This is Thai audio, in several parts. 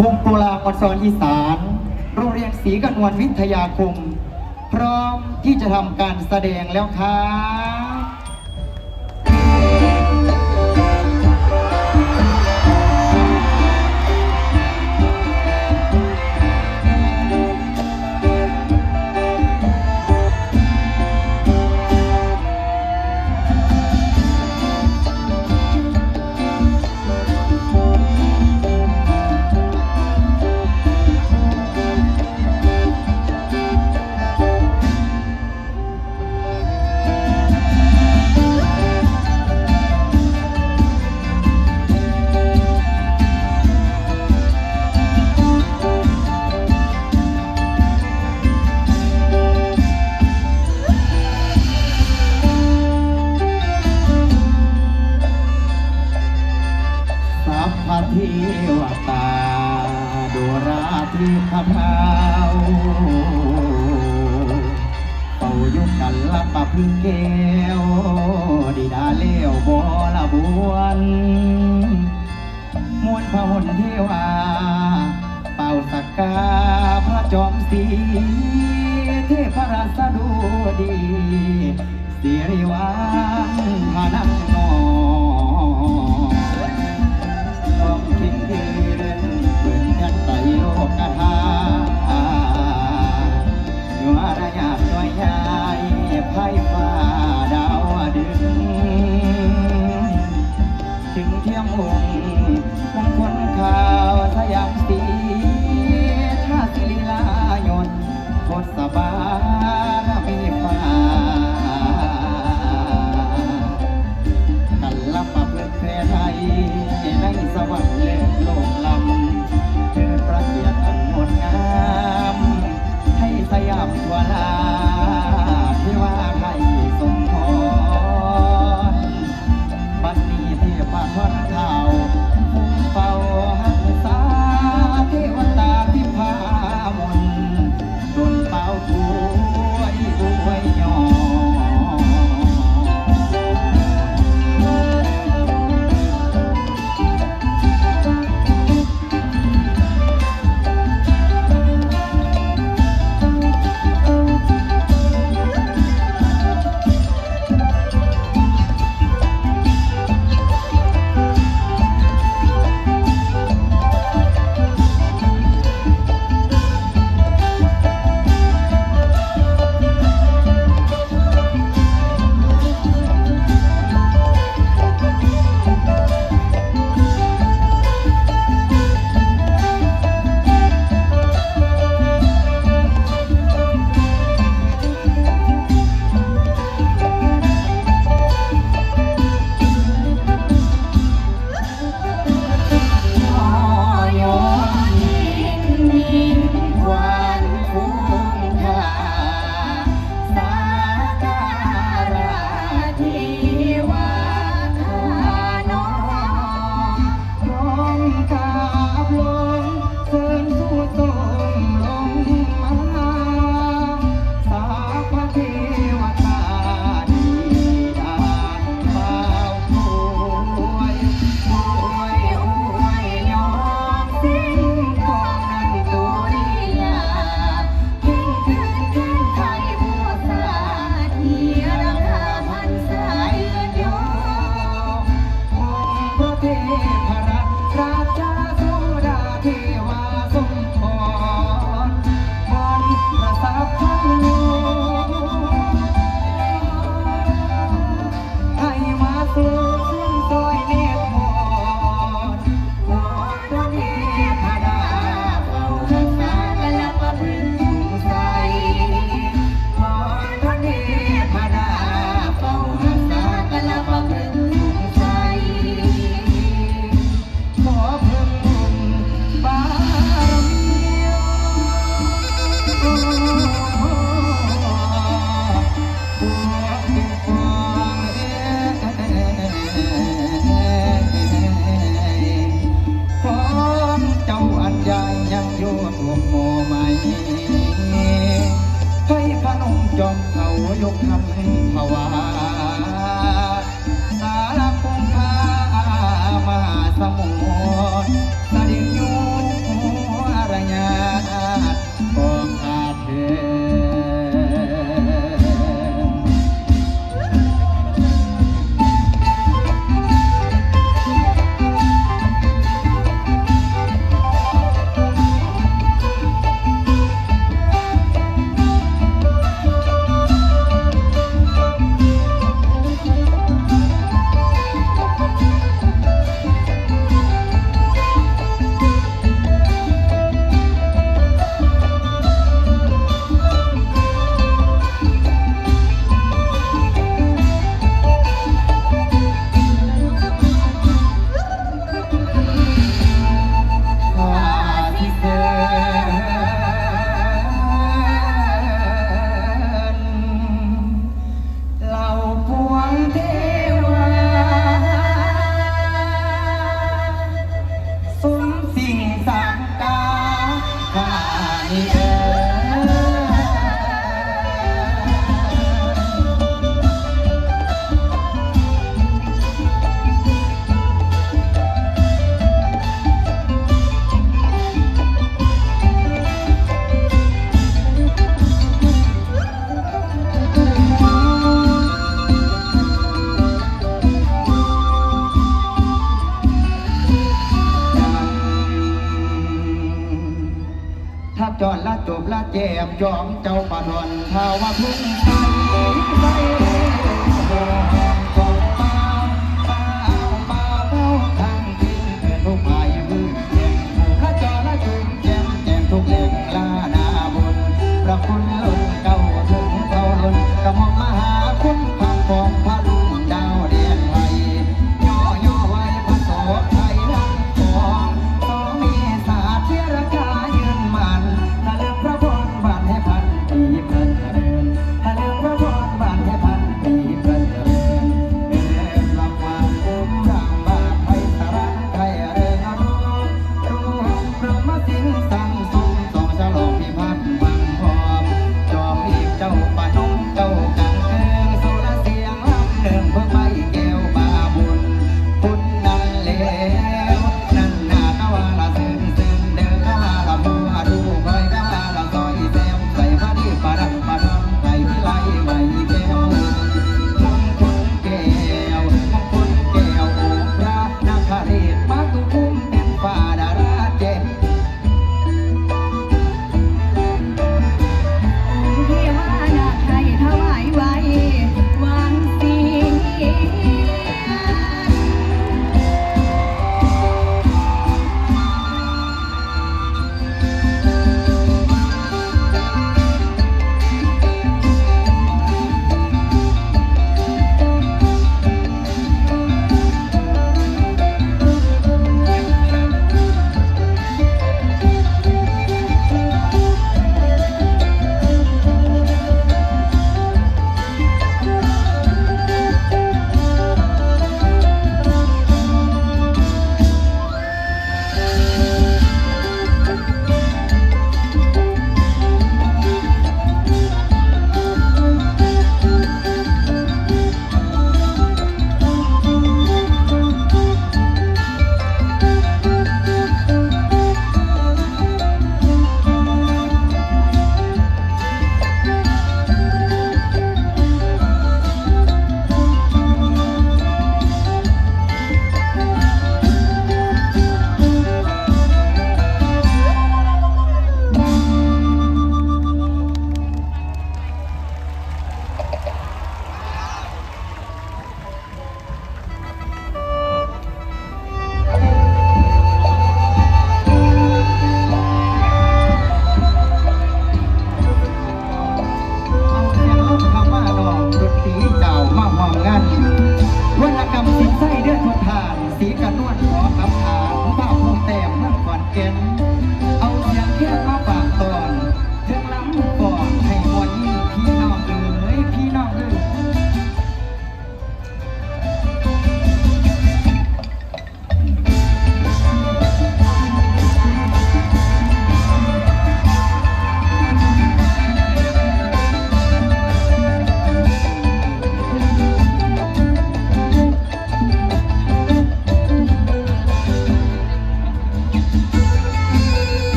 วงโกลาคอนซออีสาน โรงเรียนศรีกนวลวิทยาคม พร้อมที่จะทำการแสดงแล้วครับ มีแก้วดีดาเลียวบ่ละบวนมวนพระหนเทวา เป่าสักกาพระจอมสีเทพราชดุดีสิริวันพานังนอ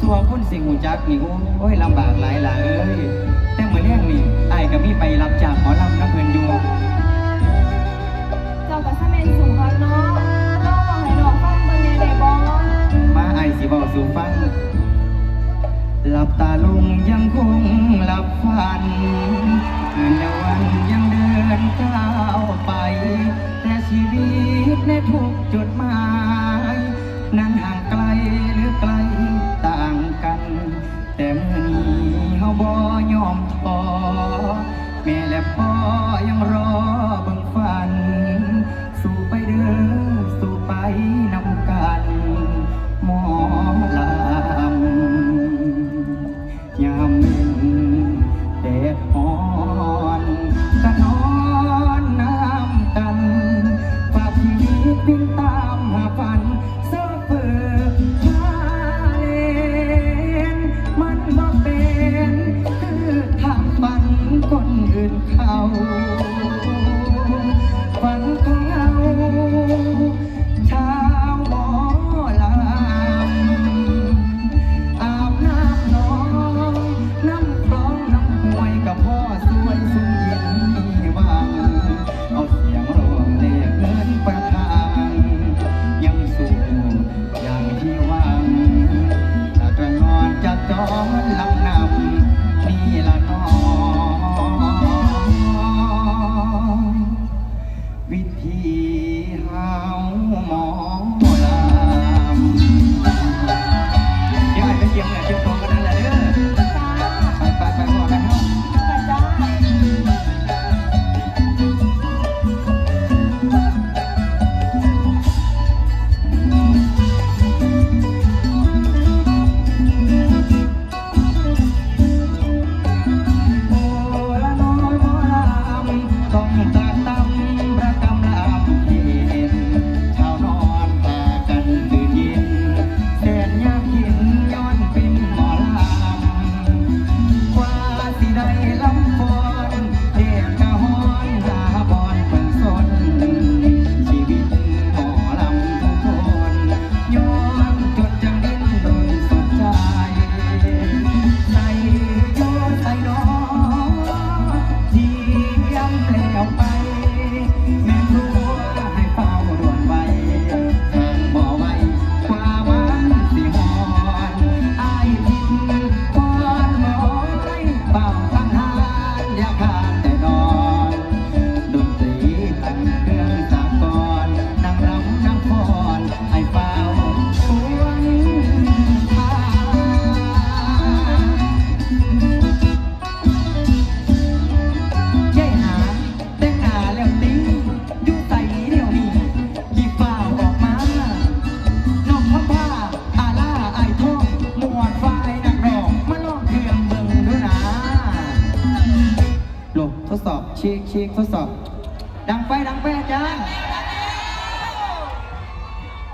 ส่วนคนสิงหูจักนี่โอ้ยลำบากหลายหลายเอ้ยแต่เหมือนแห้งนี่ไอ้กับมี่ไปรับจากหมอลำนักเงินอยู่เจ้ากับซาเมนสูงครับเนาะน้องให้ดอกฟังบนร์เนเดบอมาไอ้สิบอกสูงฟังหลับตาลุงยังคงหลับฝันเงินวันยังเดินก้าวไป แต่ชีวิตในทุกจุดหมาย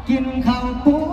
กินข้าวปู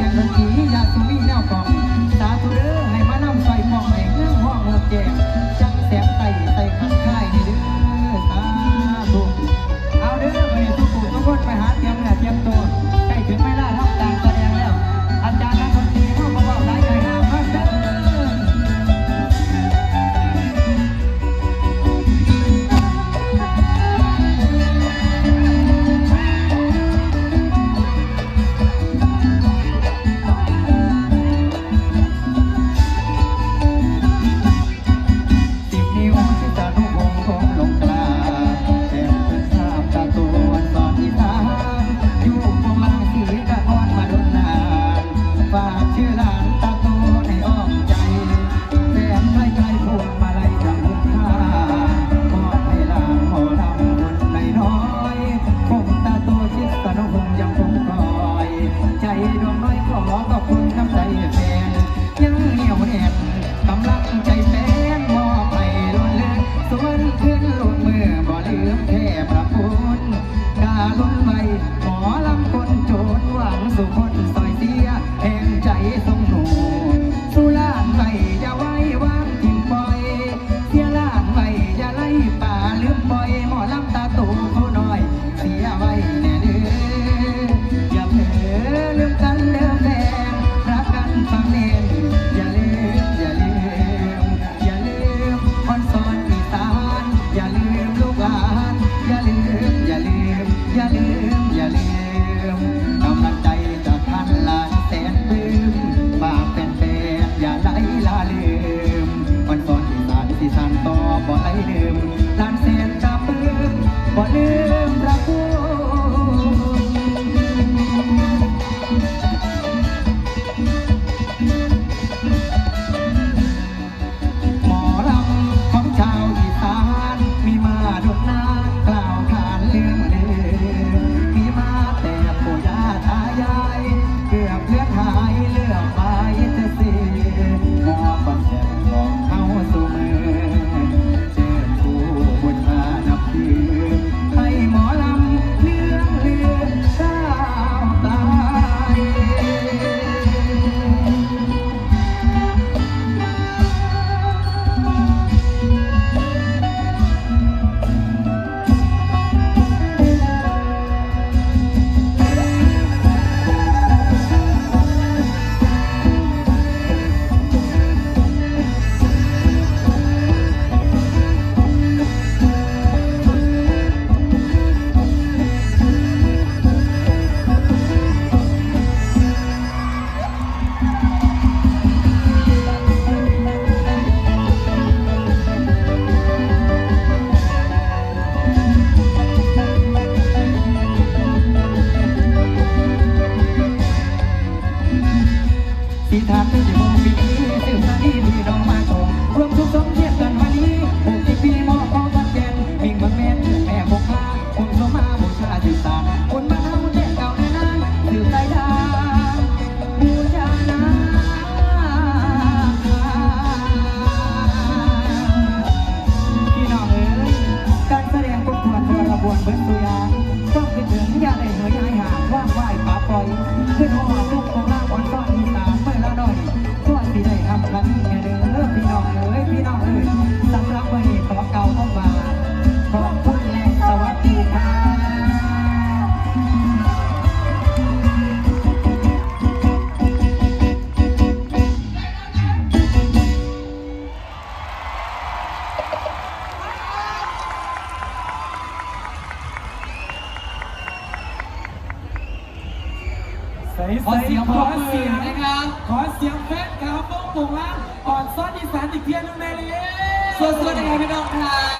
กันวันที่ยาสุมีแนวกองตาธุเด้อ